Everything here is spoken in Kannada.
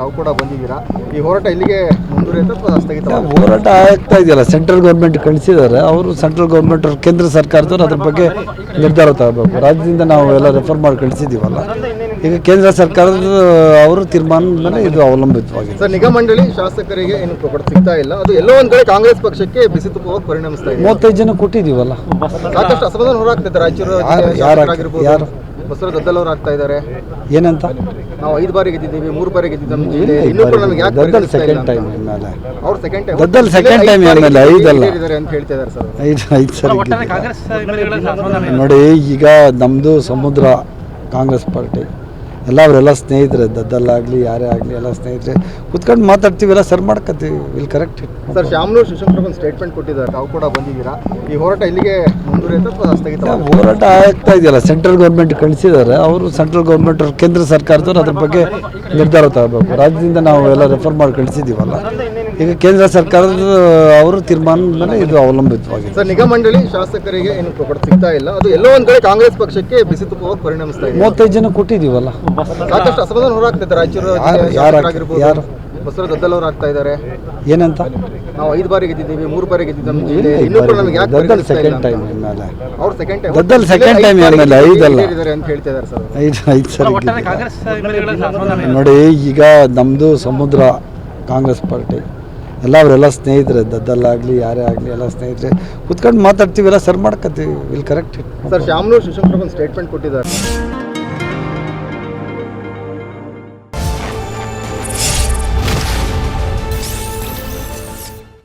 ತಾವು ಕೂಡ ಬಂದಿದ್ದೀರಾ? ಈ ಹೋರಾಟ ಇಲ್ಲಿಗೆ ಮುಂದುವರಿಯುತ್ತೆ ಅಥವಾ ಸ್ಥಗಿತ ಹೋರಾಟ ಆಗ್ತಾ ಇದೆಯಲ್ಲ ಸೆಂಟ್ರಲ್ ಗೌರ್ಮೆಂಟ್ ಕಳಿಸಿದ್ದಾರೆ. ಅವರು ಸೆಂಟ್ರಲ್ ಗೌರ್ಮೆಂಟ್ ಅವ್ರು ಕೇಂದ್ರ ಸರ್ಕಾರದವ್ರು ಅದ್ರ ಬಗ್ಗೆ ನಿರ್ಧಾರ ತಗೋಬೇಕು. ರಾಜ್ಯದಿಂದ ನಾವು ಎಲ್ಲ ರೆಫರ್ ಮಾಡಿ ಕಳಿಸಿದ್ದೀವಲ್ಲ ಈಗ ಕೇಂದ್ರ ಸರ್ಕಾರದ ಅವರು ತೀರ್ಮಾನದ ಮೇಲೆ ಇದು ಅವಲಂಬಿತವಾಗಿದೆ. ಸರ್ ನಿಗಮ ಮಂಡಳಿ ಶಾಸಕರಿಗೆ ಏನು ಕೊಡ ಸಿಗ್ತಾ ಇಲ್ಲ. ಅದು ಎಲ್ಲೋ ಒಂದ್ ಕಡೆ ಕಾಂಗ್ರೆಸ್ ಪಕ್ಷಕ್ಕೆ ಬಿಸಿ ತುಪ್ಪವಾಗಿ ಪರಿಣಮಿಸ್ತಾ ಇದೆ. ಮೂವತ್ತೈದು ಜನ ಕೊಟ್ಟಿದ್ದೀವಲ್ಲ. ಸಾಕಷ್ಟು ಅಸಮಾಧಾನ ಹೊರಾಗ್ತಿದೆ ರಾಯಚೂರು ಯಾರು- ಯಾರು ಹಾಕ್- ಆಗಿರ್ಬೋದು ಯಾರು? ಬಸವರ ಗದ್ದಲ್ ಅವ್ರು ಆಗ್ತಾ ಇದ್ದಾರೆ. ಏನಂತ? ನಾವು ಐದು ಬಾರಿ ಗೆದ್ದಿದ್ದೀವಿ ಮೂರು ಬಾರಿ ಗೆದ್ದಿದ್ದೀವಿ ನಮ್ಮ ಕೂಡ ನಮಗೆ ಯಾಕೆ ಗದ್ದಲ್ ಸೆಕೆಂಡ್ ಟೈಮ್ ಮೇಲೆ. ಅವ್ರು ಸೆಕೆಂಡ್ ಟೈಮ್ ಗದ್ದಲ್ ಸೆಕೆಂಡ್ ಟೈಮ್ ಆಮೇಲೆ ಐದಲ್ಲ. ಅಂತ ಹೇಳ್ತಾ ಇದ್ದಾರೆ ಸರ್ ಐದು ಐದು ಸರಿ ಗೆದ್ದಿದ್ದಾರೆ. ನೋಡಿ ಈಗ ನಮ್ಮದು ಸಮುದ್ರ ಕಾಂಗ್ರೆಸ್ ಪಾರ್ಟಿ. ಎಲ್ಲ ಅವರೆಲ್ಲ ಸ್ನೇಹಿತರೆ ದದ್ದಲ್ಲಾಗಲಿ ಯಾರೇ ಆಗಲಿ ಎಲ್ಲ ಸ್ನೇಹಿತರೆ ಕುತ್ಕೊಂಡು ಮಾತಾಡ್ತೀವೆಲ್ಲ ಸರ್ ಮಾಡ್ಕೊತೀವಿ ಇಲ್ಲಿ ಕರೆಕ್ಟ್ ಸರ್ ಶಾಮನೂರು ಶಿವಶಂಕರ್ ಒಂದು ಸ್ಟೇಟ್ಮೆಂಟ್ ಕೊಟ್ಟಿದ್ದಾರೆ. ತಾವು ಕೂಡ ಬಂದಿದ್ದೀರಾ? ಈ ಹೋರಾಟ ಇಲ್ಲಿಗೆ ಮುಂದುವರಿಯುತ್ತೆ ಹೋರಾಟ ಆಗ್ತಾ ಇದೆಯಲ್ಲ ಸೆಂಟ್ರಲ್ ಗೌರ್ಮೆಂಟ್ ಕಳಿಸಿದ್ದಾರೆ. ಅವರು ಸೆಂಟ್ರಲ್ ಗೌರ್ಮೆಂಟ್ ಅವ್ರು ಕೇಂದ್ರ ಸರ್ಕಾರದವ್ರು ಅದ್ರ ಬಗ್ಗೆ ನಿರ್ಧಾರ ತಗೋಬೇಕು. ರಾಜ್ಯದಿಂದ ನಾವು ಎಲ್ಲ ರೆಫರ್ ಮಾಡಿ ಕಳಿಸಿದ್ದೀವಲ್ಲ. ಈಗ ಕೇಂದ್ರ ಸರ್ಕಾರದ ಅವರು ತೀರ್ಮಾನದ ಮೇಲೆ ಇದು ಅವಲಂಬಿತವಾಗಿದೆ. ಸರ್ ನಿಗಮ ಮಂಡಳಿ ಶಾಸಕರಿಗೆ ಏನು ಕೊಡ್ತಾ ಸಿಗ್ತಾ ಇಲ್ಲ. ಅದು ಎಲ್ಲೋ ಒಂದ್ ಕಡೆ ಕಾಂಗ್ರೆಸ್ ಪಕ್ಷಕ್ಕೆ ಬಿಸಿ ತುಪ್ಪವಾಗಿ ಪರಿಣಮಿಸ್ತಾ ಇದೆ. ಮೂವತ್ತೈದು ಜನ ಕೊಟ್ಟಿದ್ದೀವಲ್ಲ? ಸಾಕಷ್ಟು ಅಸಮಾಧಾನ ಹೊರಾಗ್ತಿದೆ ರಾಯಚೂರು ಯಾರು- ಯಾರು? ಬಸವರ ಗದ್ದಲ್ ಅವ್ರು ಆಗ್ತಾ ಇದ್ದಾರೆ. ಏನಂತ? ನಾವು ಐದು ಬಾರಿ ಗೆದ್ದಿದ್ದೀವಿ ಮೂರು ಬಾರಿ ಗೆದ್ದಿದ್ದೀವಿ ಇನ್ನೂ ಕೂಡ ನಮಗೆ ಯಾಕೆ ಗದ್ದಲ್ ಸೆಕೆಂಡ್ ಟೈಮ್ ಮೇಲೆ ಅವ್ರು ಸೆಕೆಂಡ್ ಟೈಮ್ ಗದ್ದಲ್ ಸೆಕೆಂಡ್ ಟೈಮ್ ಆಮೇಲೆ ಐದಲ್ಲ. ಅಂತ ಹೇಳ್ತಾ ಇದ್ದಾರೆ ಸರ್ ಐದು ಐದು ಸರಿ. ನೋಡಿ ಈಗ ನಮ್ಮದು ಸಮುದ್ರ ಕಾಂಗ್ರೆಸ್ ಪಾರ್ಟಿ. ಎಲ್ಲ ಅವರೆಲ್ಲ ಸ್ನೇಹಿತರೆ, ದದ್ದಲ್ಲಾಗಲಿ, ಯಾರೇ ಆಗಲಿ, ಎಲ್ಲ ಸ್ನೇಹಿತರೆ, ಕುತ್ಕೊಂಡು ಮಾತಾಡ್ತೀವೆಲ್ಲ ಸರ್ ಮಾಡ್ಕೊತೀವಿ ವಿಲ್ ಕರೆಕ್ಟ್ ಸರ್ ಶ್ಯಾಮ್ನೂರ್ ಶಿವಶಂಕರ್ ಒಂದು ಸ್ಟೇಟ್ಮೆಂಟ್ ಕೊಟ್ಟಿದ್ದಾರೆ.